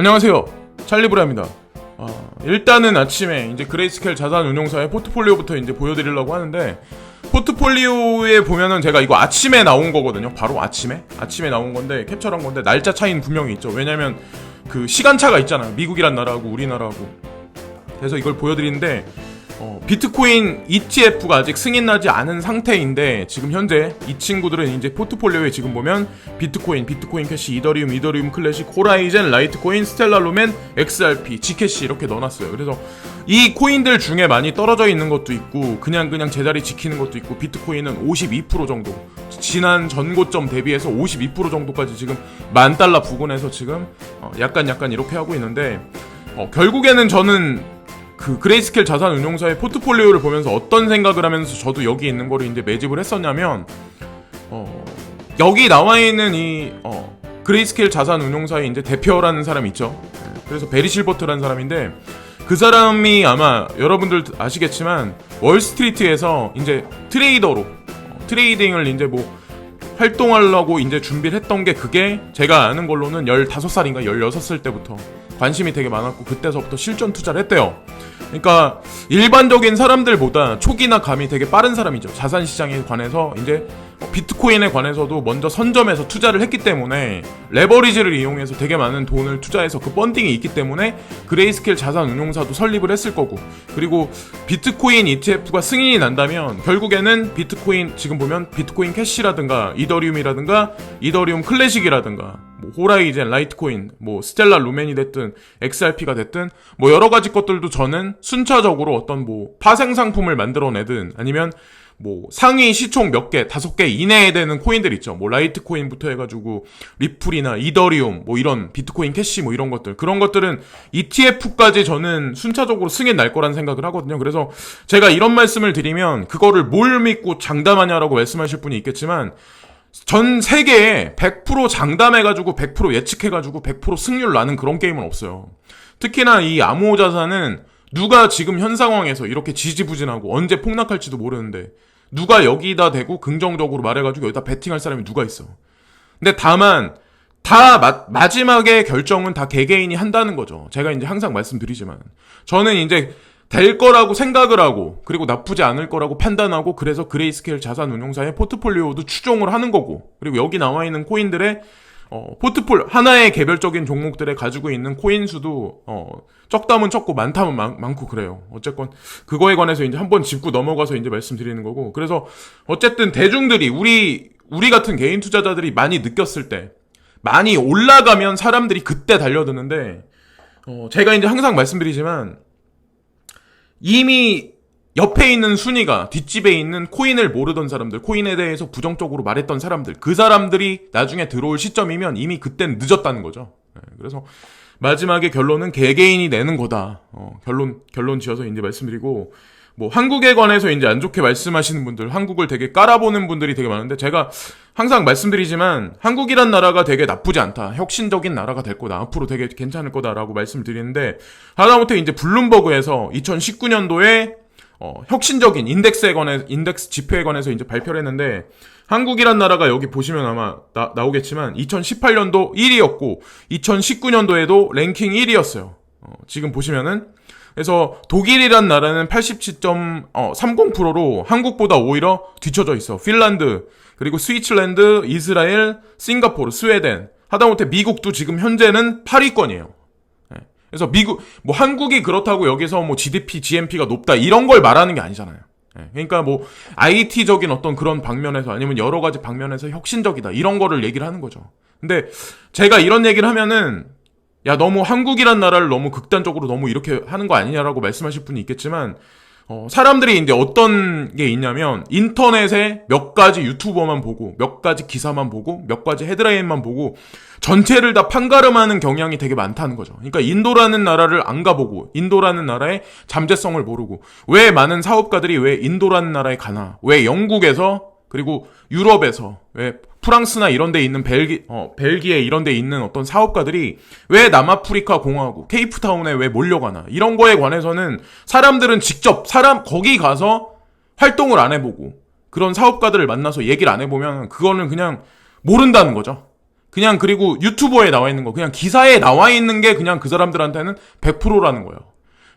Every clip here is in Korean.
안녕하세요. 찰리브라입니다. 어, 일단은 아침에 이제 그레이스켈 자산 운용사의 포트폴리오부터 이제 보여드리려고 하는데 포트폴리오에 보면은 제가 이거 아침에 나온 거거든요. 바로 아침에 아침에 나온 건데 캡처한 건데 날짜 차이는 분명히 있죠. 왜냐면 그 시간차가 있잖아요. 미국이란 나라하고 우리나라하고. 그래서 이걸 보여드리는데 어, 비트코인 ETF가 아직 승인나지 않은 상태인데 지금 현재 이 친구들은 이제 포트폴리오에 지금 보면 비트코인, 비트코인 캐시, 이더리움, 이더리움 클래식, 호라이젠, 라이트코인, 스텔라 루멘, XRP, G캐시 이렇게 넣어놨어요. 그래서 이 코인들 중에 많이 떨어져 있는 것도 있고 그냥 그냥 제자리 지키는 것도 있고 비트코인은 52% 정도 지난 전고점 대비해서 52% 정도까지 지금 만 달러 부근에서 지금 어, 약간 약간 이렇게 하고 있는데 어, 결국에는 저는 그 그레이스켈 자산 운용사의 포트폴리오를 보면서 어떤 생각을 하면서 저도 여기 있는 거를 이제 매집을 했었냐면 어 여기 나와 있는 이 어, 그레이스켈 자산 운용사의 이제 대표라는 사람이 있죠. 네, 그래서 베리 실버트라는 사람인데 그 사람이 아마 여러분들 아시겠지만 월스트리트에서 이제 트레이더로 어, 트레이딩을 이제 뭐 활동하려고 이제 준비를 했던 게 그게 제가 아는 걸로는 15살인가 16살 때부터 관심이 되게 많았고 그때서부터 실전 투자를 했대요. 그러니까 일반적인 사람들보다 촉이나 감이 되게 빠른 사람이죠. 자산 시장에 관해서 이제 비트코인에 관해서도 먼저 선점해서 투자를 했기 때문에 레버리지를 이용해서 되게 많은 돈을 투자해서 그 펀딩이 있기 때문에 그레이스켈 자산 운용사도 설립을 했을 거고 그리고 비트코인 ETF가 승인이 난다면 결국에는 비트코인 지금 보면 비트코인 캐시라든가 이더리움이라든가 이더리움 클래식이라든가 뭐 호라이젠, 라이트코인, 뭐 스텔라 루멘이 됐든 XRP가 됐든 뭐 여러 가지 것들도 저는 순차적으로 어떤 뭐 파생 상품을 만들어내든 아니면 뭐 상위 시총 몇 개, 다섯 개 이내에 되는 코인들 있죠. 뭐 라이트 코인부터 해가지고 리플이나 이더리움, 뭐 이런 비트코인 캐시 뭐 이런 것들 그런 것들은 ETF까지 저는 순차적으로 승인 날 거란 생각을 하거든요. 그래서 제가 이런 말씀을 드리면 그거를 뭘 믿고 장담하냐라고 말씀하실 분이 있겠지만 전 세계에 100% 장담해가지고 100% 예측해가지고 100% 승률 나는 그런 게임은 없어요. 특히나 이 암호자산은 누가 지금 현 상황에서 이렇게 지지부진하고 언제 폭락할지도 모르는데 누가 여기다 대고 긍정적으로 말해가지고 여기다 베팅할 사람이 누가 있어. 근데 다만 다 마, 마지막에 결정은 다 개개인이 한다는 거죠. 제가 이제 항상 말씀드리지만 저는 이제 될 거라고 생각을 하고 그리고 나쁘지 않을 거라고 판단하고 그래서 그레이스케일 자산 운용사의 포트폴리오도 추종을 하는 거고 그리고 여기 나와 있는 코인들의 어, 포트폴 하나의 개별적인 종목들에 가지고 있는 코인 수도 어, 적다면 적고 많다면 많, 고 그래요. 어쨌건 그거에 관해서 이제 한번 짚고 넘어가서 이제 말씀드리는 거고. 그래서 어쨌든 대중들이 우리 우리 같은 개인 투자자들이 많이 느꼈을 때 많이 올라가면 사람들이 그때 달려드는데 어, 제가 이제 항상 말씀드리지만 이미 옆에 있는 순위가 뒷집에 있는 코인을 모르던 사람들, 코인에 대해서 부정적으로 말했던 사람들, 그 사람들이 나중에 들어올 시점이면 이미 그땐 늦었다는 거죠. 네, 그래서 마지막에 결론은 개개인이 내는 거다. 어, 결론 결론 지어서 이제 말씀드리고 뭐 한국에 관해서 이제 안 좋게 말씀하시는 분들, 한국을 되게 깔아보는 분들이 되게 많은데 제가 항상 말씀드리지만 한국이란 나라가 되게 나쁘지 않다. 혁신적인 나라가 될 거다. 앞으로 되게 괜찮을 거다라고 말씀드리는데 하다못해 이제 블룸버그에서 2019년도에 어, 혁신적인 인덱스에 관해 인덱스 지표에 관해서 이제 발표를 했는데 한국이란 나라가 여기 보시면 아마 나, 나오겠지만 2018년도 1위였고 2019년도에도 랭킹 1위였어요. 어, 지금 보시면은 그래서 독일이란 나라는 87.30%로 한국보다 오히려 뒤쳐져 있어. 핀란드 그리고 스위츠랜드, 이스라엘, 싱가포르, 스웨덴 하다못해 미국도 지금 현재는 8위권이에요. 그래서 미국 뭐 한국이 그렇다고 여기서 뭐 GDP, GNP가 높다 이런 걸 말하는 게 아니잖아요. 예, 그러니까 뭐 IT적인 어떤 그런 방면에서 아니면 여러 가지 방면에서 혁신적이다 이런 거를 얘기를 하는 거죠. 근데 제가 이런 얘기를 하면은 야 너무 한국이란 나라를 너무 극단적으로 너무 이렇게 하는 거 아니냐라고 말씀하실 분이 있겠지만 어, 사람들이 이제 어떤 게 있냐면 인터넷에 몇 가지 유튜버만 보고 몇 가지 기사만 보고 몇 가지 헤드라인만 보고 전체를 다 판가름하는 경향이 되게 많다는 거죠. 그러니까 인도라는 나라를 안 가보고 인도라는 나라의 잠재성을 모르고 왜 많은 사업가들이 왜 인도라는 나라에 가나 왜 영국에서 그리고 유럽에서 왜 프랑스나 이런 데 있는 벨기 어 벨기에 이런 데 있는 어떤 사업가들이 왜 남아프리카 공화국 케이프타운에 왜 몰려가나 이런 거에 관해서는 사람들은 직접 사람 거기 가서 활동을 안 해보고 그런 사업가들을 만나서 얘기를 안 해보면 그거는 그냥 모른다는 거죠. 그냥 그리고 유튜버에 나와 있는 거, 그냥 기사에 나와 있는 게 그냥 그 사람들한테는 100%라는 거예요.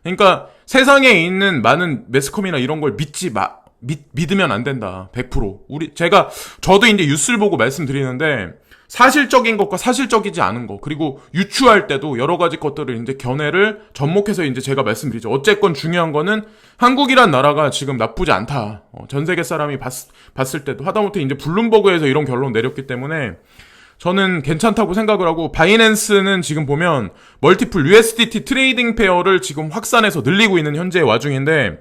그러니까 세상에 있는 많은 매스컴이나 이런 걸 믿지 마, 믿, 믿으면 안 된다. 100%. 우리, 제가, 저도 이제 뉴스를 보고 말씀드리는데, 사실적인 것과 사실적이지 않은 것, 그리고 유추할 때도 여러 가지 것들을 이제 견해를 접목해서 이제 제가 말씀드리죠. 어쨌건 중요한 거는 한국이란 나라가 지금 나쁘지 않다. 어, 전 세계 사람이 봤, 봤을 때도 하다못해 이제 블룸버그에서 이런 결론 내렸기 때문에 저는 괜찮다고 생각을 하고 바이낸스는 지금 보면 멀티플 USDT 트레이딩 페어를 지금 확산해서 늘리고 있는 현재의 와중인데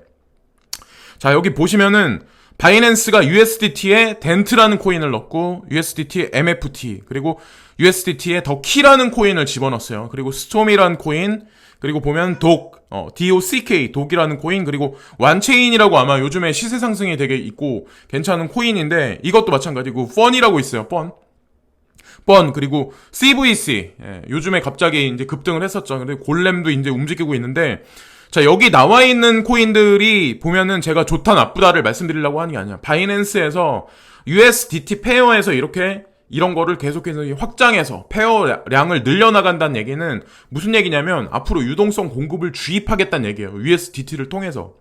자 여기 보시면은 바이낸스가 USDT에 덴트라는 코인을 넣고 USDT에 MFT 그리고 USDT에 더 키라는 코인을 집어넣었어요. 그리고 스톰이라는 코인 그리고 보면 독 어, DOCK 독이라는 코인 그리고 완체인이라고 아마 요즘에 시세 상승이 되게 있고 괜찮은 코인인데 이것도 마찬가지고 펀이라고 있어요. 펀. 번 그리고 CVC 예, 요즘에 갑자기 이제 급등을 했었죠. 근데 골렘도 이제 움직이고 있는데 자 여기 나와 있는 코인들이 보면은 제가 좋다 나쁘다를 말씀드리려고 하는 게 아니야. 바이낸스에서 USDT 페어에서 이렇게 이런 거를 계속해서 확장해서 페어량을 늘려나간다는 얘기는 무슨 얘기냐면 앞으로 유동성 공급을 주입하겠다는 얘기예요. USDT를 통해서.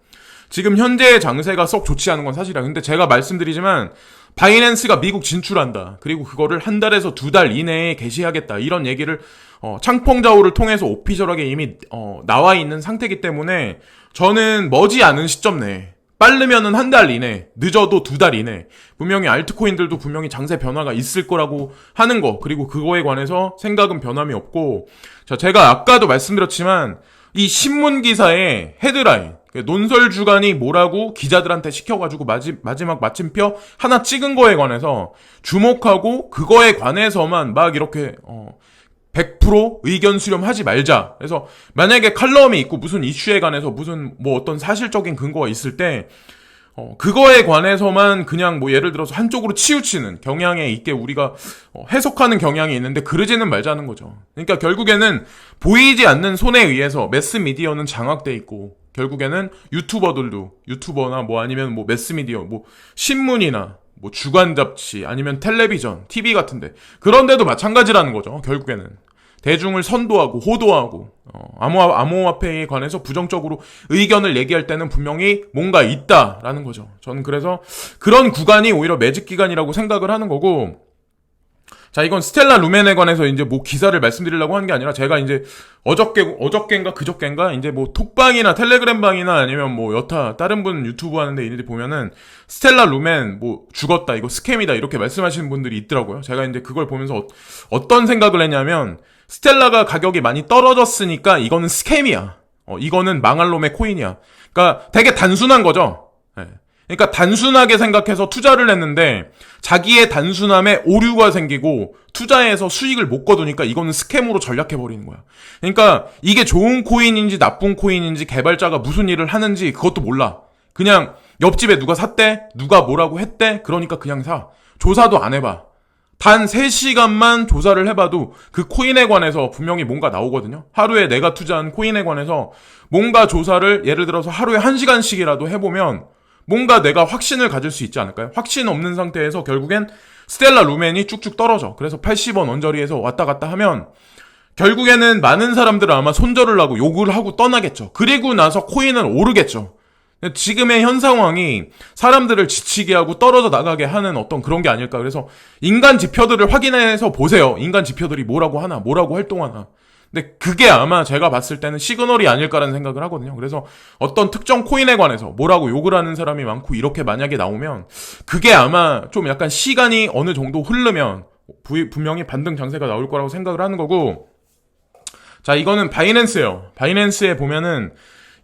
지금 현재의 장세가 썩 좋지 않은 건 사실이야. 근데 제가 말씀드리지만 바이낸스가 미국 진출한다. 그리고 그거를 한 달에서 두 달 이내에 개시하겠다. 이런 얘기를 어, 창펑자오를 통해서 오피셜하게 이미 어, 나와 있는 상태이기 때문에 저는 머지 않은 시점 내에 빠르면은 한 달 이내, 늦어도 두 달 이내. 분명히 알트코인들도 분명히 장세 변화가 있을 거라고 하는 거. 그리고 그거에 관해서 생각은 변함이 없고. 자, 제가 아까도 말씀드렸지만 이 신문 기사의 헤드라인, 논설 주간이 뭐라고 기자들한테 시켜가지고 마지, 마지막 마침표 하나 찍은 거에 관해서 주목하고 그거에 관해서만 막 이렇게 어, 100% 의견 수렴하지 말자. 그래서 만약에 칼럼이 있고 무슨 이슈에 관해서 무슨 뭐 어떤 사실적인 근거가 있을 때 어, 그거에 관해서만 그냥 뭐 예를 들어서 한쪽으로 치우치는 경향에 있게 우리가 어, 해석하는 경향이 있는데 그러지는 말자는 거죠. 그러니까 결국에는 보이지 않는 손에 의해서 매스 미디어는 장악돼 있고 결국에는 유튜버들도 유튜버나 뭐 아니면 뭐 매스 미디어 뭐 신문이나 뭐 주간 잡지 아니면 텔레비전, TV 같은데 그런데도 마찬가지라는 거죠. 결국에는 대중을 선도하고 호도하고 어, 암호 암호화폐에 관해서 부정적으로 의견을 얘기할 때는 분명히 뭔가 있다라는 거죠. 저는 그래서 그런 구간이 오히려 매직 기간이라고 생각을 하는 거고 자, 이건 스텔라 루멘에 관해서 이제 뭐 기사를 말씀드리려고 하는 게 아니라 제가 이제 어저께, 어저께인가 그저께인가 이제 뭐 톡방이나 텔레그램방이나 아니면 뭐 여타 다른 분 유튜브 하는데 이들이 보면은 스텔라 루멘 뭐 죽었다, 이거 스캠이다 이렇게 말씀하시는 분들이 있더라고요. 제가 이제 그걸 보면서 어, 떤 생각을 했냐면 스텔라가 가격이 많이 떨어졌으니까 이거는 스캠이야. 어, 이거는 망할 놈의 코인이야. 그러니까 되게 단순한 거죠. 네. 그러니까 단순하게 생각해서 투자를 했는데 자기의 단순함에 오류가 생기고 투자해서 수익을 못 거두니까 이거는 스캠으로 전략해 버리는 거야. 그러니까 이게 좋은 코인인지 나쁜 코인인지 개발자가 무슨 일을 하는지 그것도 몰라. 그냥 옆집에 누가 샀대? 누가 뭐라고 했대? 그러니까 그냥 사. 조사도 안 해봐. 단 3시간만 조사를 해봐도 그 코인에 관해서 분명히 뭔가 나오거든요. 하루에 내가 투자한 코인에 관해서 뭔가 조사를 예를 들어서 하루에 1시간씩이라도 해보면 뭔가 내가 확신을 가질 수 있지 않을까요? 확신 없는 상태에서 결국엔 스텔라 루멘이 쭉쭉 떨어져. 그래서 80원 언저리에서 왔다 갔다 하면 결국에는 많은 사람들은 아마 손절을 하고 욕을 하고 떠나겠죠. 그리고 나서 코인은 오르겠죠. 지금의 현 상황이 사람들을 지치게 하고 떨어져 나가게 하는 어떤 그런 게 아닐까. 그래서 인간 지표들을 확인해서 보세요. 인간 지표들이 뭐라고 하나, 뭐라고 활동하나. 근데 그게 아마 제가 봤을 때는 시그널이 아닐까라는 생각을 하거든요. 그래서 어떤 특정 코인에 관해서 뭐라고 욕을 하는 사람이 많고 이렇게 만약에 나오면 그게 아마 좀 약간 시간이 어느 정도 흐르면 분명히 반등 장세가 나올 거라고 생각을 하는 거고 자 이거는 바이낸스예요. 바이낸스에 보면은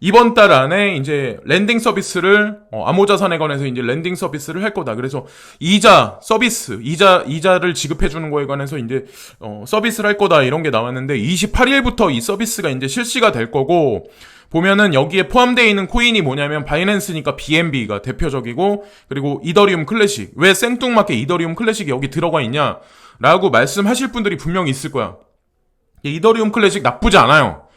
이번 달 안에 이제 랜딩 서비스를 어, 암호자산에 관해서 이제 랜딩 서비스를 할 거다. 그래서 이자 서비스, 이자 이자를 지급해 주는 거에 관해서 이제 어, 서비스를 할 거다 이런 게 나왔는데 28일부터 이 서비스가 이제 실시가 될 거고 보면은 여기에 포함되어 있는 코인이 뭐냐면 바이낸스니까 BNB가 대표적이고 그리고 이더리움 클래식 왜 생뚱맞게 이더리움 클래식이 여기 들어가 있냐라고 말씀하실 분들이 분명히 있을 거야. 이더리움 클래식 나쁘지 않아요.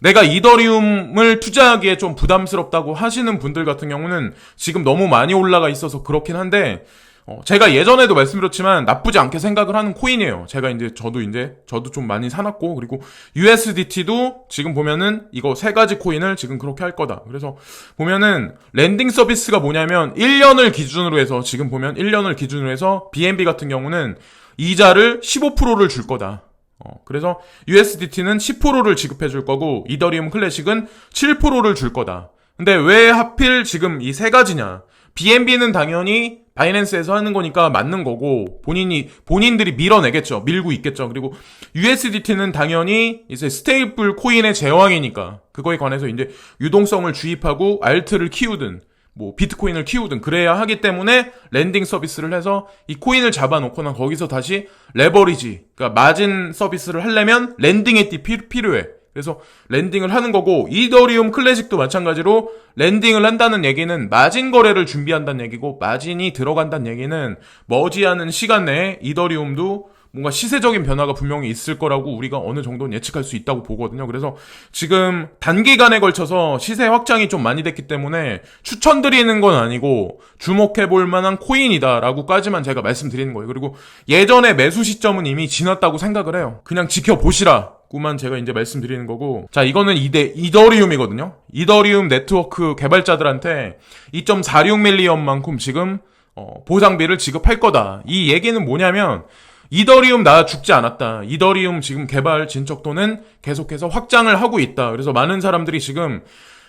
내가 이더리움을 투자하기에 좀 부담스럽다고 하시는 분들 같은 경우는 지금 너무 많이 올라가 있어서 그렇긴 한데 어, 제가 예전에도 말씀드렸지만 나쁘지 않게 생각을 하는 코인이에요. 제가 이제 저도 이제 저도 좀 많이 사놨고 그리고 USDT도 지금 보면은 이거 세 가지 코인을 지금 그렇게 할 거다. 그래서 보면은 랜딩 서비스가 뭐냐면 1년을 기준으로 해서 지금 보면 1년을 기준으로 해서 BNB 같은 경우는 이자를 15%를 줄 거다. 어, 그래서 USDT는 10%를 지급해 줄 거고 이더리움 클래식은 7%를 줄 거다. 근데 왜 하필 지금 이 세 가지냐? BNB는 당연히 바이낸스에서 하는 거니까 맞는 거고 본인이 본인들이 밀어내겠죠. 밀고 있겠죠. 그리고 USDT는 당연히 이제 스테이블 코인의 제왕이니까 그거에 관해서 이제 유동성을 주입하고 알트를 키우든 뭐 비트코인을 키우든 그래야 하기 때문에 랜딩 서비스를 해서 이 코인을 잡아놓거나 거기서 다시 레버리지 그러니까 마진 서비스를 하려면 랜딩의 띠 필- 필요해. 그래서 랜딩을 하는 거고 이더리움 클래식도 마찬가지로 랜딩을 한다는 얘기는 마진 거래를 준비한다는 얘기고 마진이 들어간다는 얘기는 머지않은 시간 내에 이더리움도 뭔가 시세적인 변화가 분명히 있을 거라고 우리가 어느 정도는 예측할 수 있다고 보거든요. 그래서 지금 단기간에 걸쳐서 시세 확장이 좀 많이 됐기 때문에 추천드리는 건 아니고 주목해 볼 만한 코인이다라고까지만 제가 말씀드리는 거예요. 그리고 예전에 매수 시점은 이미 지났다고 생각을 해요. 그냥 지켜보시라. 구만 제가 이제 말씀드리는 거고 자 이거는 이대 이더리움이거든요 이더리움 네트워크 개발자들한테 2.46밀리언만큼 지금 어, 보상비를 지급할 거다 이 얘기는 뭐냐면 이더리움 나 죽지 않았다. 이더리움 지금 개발 진척도는 계속해서 확장을 하고 있다. 그래서 많은 사람들이 지금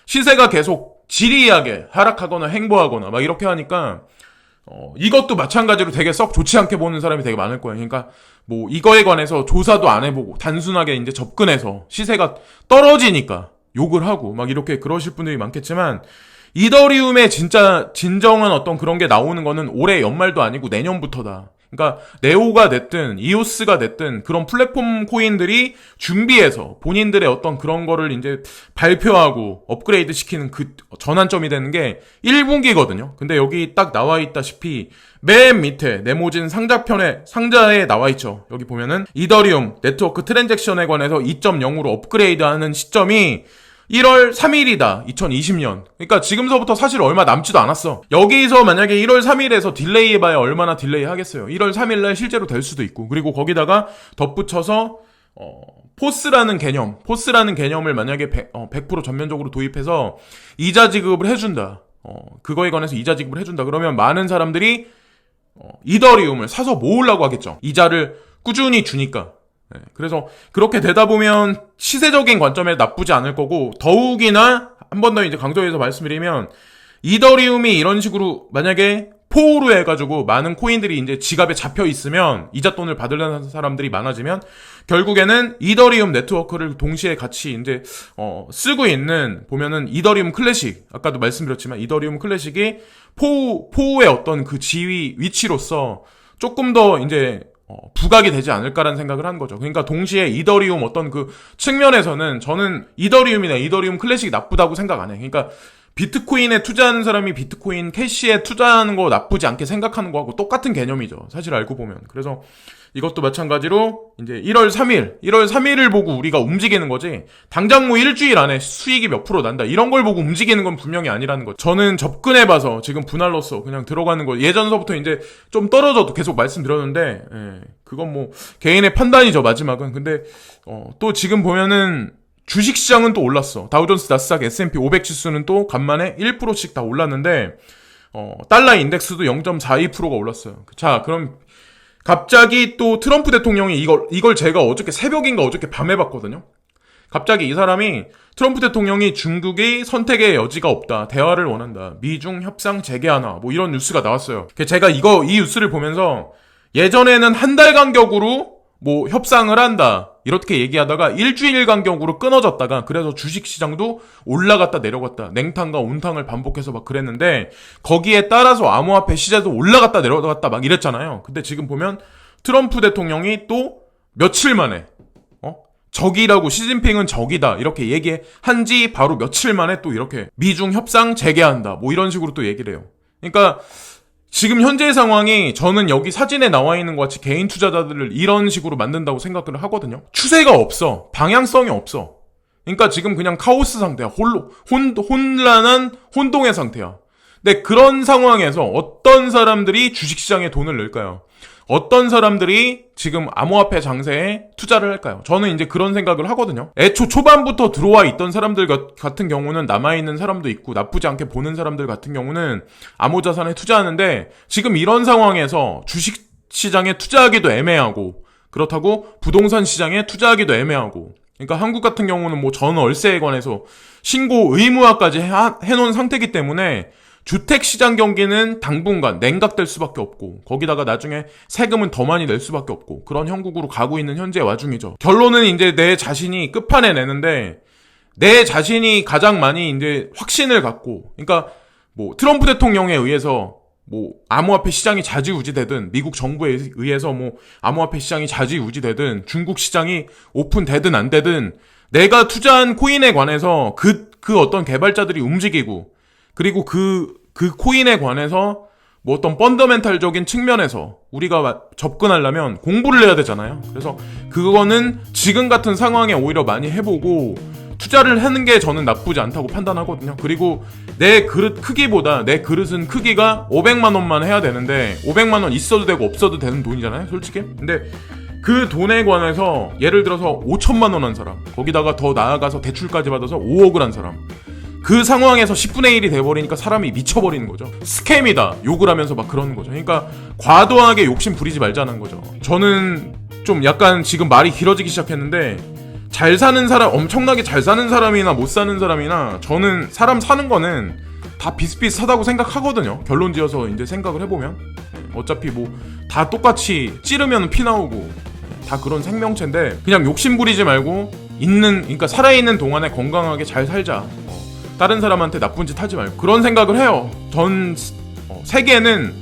시세가 계속 지리하게 하락하거나 행보하거나 막 이렇게 하니까 어, 이것도 마찬가지로 되게 썩 좋지 않게 보는 사람이 되게 많을 거예요. 그러니까 뭐 이거에 관해서 조사도 안 해보고 단순하게 이제 접근해서 시세가 떨어지니까 욕을 하고 막 이렇게 그러실 분들이 많겠지만 이더리움의 진짜 진정한 어떤 그런 게 나오는 거는 올해 연말도 아니고 내년부터다. 그러니까 네오가 됐든 이오스가 됐든 그런 플랫폼 코인들이 준비해서 본인들의 어떤 그런 거를 이제 발표하고 업그레이드 시키는 그 전환점이 되는 게 1분기거든요. 근데 여기 딱 나와 있다시피 맨 밑에 네모진 상자편에 상자에 나와 있죠. 여기 보면은 이더리움 네트워크 트랜잭션에 관해서 2.0으로 업그레이드하는 시점이 1월 3일이다. 2020년. 그러니까 지금서부터 사실 얼마 남지도 않았어. 여기서 만약에 1월 3일에서 딜레이 해봐야 얼마나 딜레이 하겠어요. 1월 3일날 실제로 될 수도 있고. 그리고 거기다가 덧붙여서 어, 포스라는 개념, 포스라는 개념을 만약에 100, 어, 100% 전면적으로 도입해서 이자 지급을 해준다. 어, 그거에 관해서 이자 지급을 해준다. 그러면 많은 사람들이 어, 이더리움을 사서 모으려고 하겠죠. 이자를 꾸준히 주니까. 네, 그래서 그렇게 되다 보면 시세적인 관점에 나쁘지 않을 거고 더욱이나 한 번 더 이제 강조해서 말씀드리면 이더리움이 이런 식으로 만약에 포우로 해가지고 많은 코인들이 이제 지갑에 잡혀 있으면 이자 돈을 받으려는 사람들이 많아지면 결국에는 이더리움 네트워크를 동시에 같이 이제 어 쓰고 있는 보면은 이더리움 클래식 아까도 말씀드렸지만 이더리움 클래식이 포우 포우의 어떤 그 지위 위치로서 조금 더 이제 어, 부각이 되지 않을까라는 생각을 한 거죠. 그러니까 동시에 이더리움 어떤 그 측면에서는 저는 이더리움이나 이더리움 클래식이 나쁘다고 생각 안 해요. 그러니까 비트코인에 투자하는 사람이 비트코인 캐시에 투자하는 거 나쁘지 않게 생각하는 거하고 똑같은 개념이죠. 사실 알고 보면. 그래서 이것도 마찬가지로 이제 1월 3일, 1월 3일을 보고 우리가 움직이는 거지. 당장 뭐 일주일 안에 수익이 몇 프로 난다. 이런 걸 보고 움직이는 건 분명히 아니라는 거. 저는 접근해 봐서 지금 분할로서 그냥 들어가는 거. 예전서부터 이제 좀 떨어져도 계속 말씀드렸는데, 예, 그건 뭐 개인의 판단이죠. 마지막은. 근데 어, 또 지금 보면은 주식시장은 또 올랐어. 다우존스, 나스닥, S&P 500 지수는 또 간만에 1%씩 다 올랐는데 어, 달러 인덱스도 0.42%가 올랐어요. 자, 그럼 갑자기 또 트럼프 대통령이 이걸 이걸 제가 어저께 새벽인가 어저께 밤에 봤거든요. 갑자기 이 사람이 트럼프 대통령이 중국이 선택의 여지가 없다. 대화를 원한다. 미중 협상 재개하나. 뭐 이런 뉴스가 나왔어요. 제가 이거 이 뉴스를 보면서 예전에는 한 달 간격으로 뭐 협상을 한다. 이렇게 얘기하다가 일주일 간격으로 끊어졌다가 그래서 주식 시장도 올라갔다 내려갔다 냉탕과 온탕을 반복해서 막 그랬는데 거기에 따라서 암호화폐 시세도 올라갔다 내려갔다 막 이랬잖아요. 근데 지금 보면 트럼프 대통령이 또 며칠 만에 어? 적이라고 시진핑은 적이다 이렇게 얘기한 지 바로 며칠 만에 또 이렇게 미중 협상 재개한다 뭐 이런 식으로 또 얘기를 해요. 그러니까 지금 현재의 상황이 저는 여기 사진에 나와 있는 것 같이 개인 투자자들을 이런 식으로 만든다고 생각을 하거든요. 추세가 없어. 방향성이 없어. 그러니까 지금 그냥 카오스 상태야. 홀로, 혼, 혼란한 혼동의 상태야. 근데 그런 상황에서 어떤 사람들이 주식시장에 돈을 넣을까요? 어떤 사람들이 지금 암호화폐 장세에 투자를 할까요? 저는 이제 그런 생각을 하거든요. 애초 초반부터 들어와 있던 사람들 가- 같은 경우는 남아있는 사람도 있고 나쁘지 않게 보는 사람들 같은 경우는 암호자산에 투자하는데 지금 이런 상황에서 주식 시장에 투자하기도 애매하고 그렇다고 부동산 시장에 투자하기도 애매하고 그러니까 한국 같은 경우는 뭐 전 월세에 관해서 신고 의무화까지 해, 해놓은 상태이기 때문에 주택 시장 경기는 당분간 냉각될 수밖에 없고 거기다가 나중에 세금은 더 많이 낼 수밖에 없고 그런 형국으로 가고 있는 현재 와중이죠. 결론은 이제 내 자신이 끝판에 내는데 내 자신이 가장 많이 이제 확신을 갖고 그러니까 뭐 트럼프 대통령에 의해서 뭐 암호화폐 시장이 좌지우지되든 미국 정부에 의해서 뭐 암호화폐 시장이 좌지우지되든 중국 시장이 오픈되든 안 되든 내가 투자한 코인에 관해서 그, 그 어떤 개발자들이 움직이고 그리고 그, 그 코인에 관해서 뭐 어떤 펀더멘탈적인 측면에서 우리가 마- 접근하려면 공부를 해야 되잖아요. 그래서 그거는 지금 같은 상황에 오히려 많이 해보고 투자를 하는 게 저는 나쁘지 않다고 판단하거든요. 그리고 내 그릇 크기보다 내 그릇은 크기가 500만 원만 해야 되는데 500만 원 있어도 되고 없어도 되는 돈이잖아요, 솔직히. 근데 그 돈에 관해서 예를 들어서 5천만 원 한 사람, 거기다가 더 나아가서 대출까지 받아서 5억을 한 사람. 그 상황에서 10분의 1이 돼버리니까 사람이 미쳐버리는 거죠. 스캠이다. 욕을 하면서 막 그러는 거죠. 그러니까 과도하게 욕심 부리지 말자는 거죠. 저는 좀 약간 지금 말이 길어지기 시작했는데 잘 사는 사람, 엄청나게 잘 사는 사람이나 못 사는 사람이나 저는 사람 사는 거는 다 비슷비슷하다고 생각하거든요. 결론 지어서 이제 생각을 해보면. 네, 어차피 뭐 다 똑같이 찌르면 피 나오고 다 그런 생명체인데 그냥 욕심 부리지 말고 있는 그러니까 살아있는 동안에 건강하게 잘 살자. 어, 다른 사람한테 나쁜 짓 하지 말고 그런 생각을 해요. 전 어, 세계는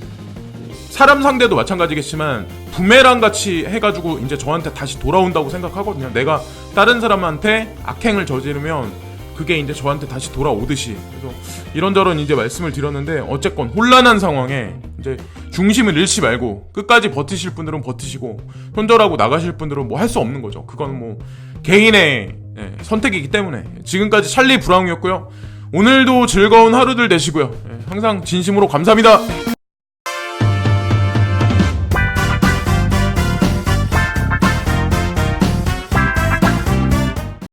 사람 상대도 마찬가지겠지만 부메랑 같이 해가지고 이제 저한테 다시 돌아온다고 생각하거든요. 내가 다른 사람한테 악행을 저지르면 그게 이제 저한테 다시 돌아오듯이 그래서 이런저런 이제 말씀을 드렸는데 어쨌건 혼란한 상황에 이제 중심을 잃지 말고 끝까지 버티실 분들은 버티시고 손절하고 나가실 분들은 뭐 할 수 없는 거죠. 그건 뭐 개인의 예, 선택이기 때문에 지금까지 찰리 브라운이었고요. 오늘도 즐거운 하루들 되시고요. 예, 항상 진심으로 감사합니다.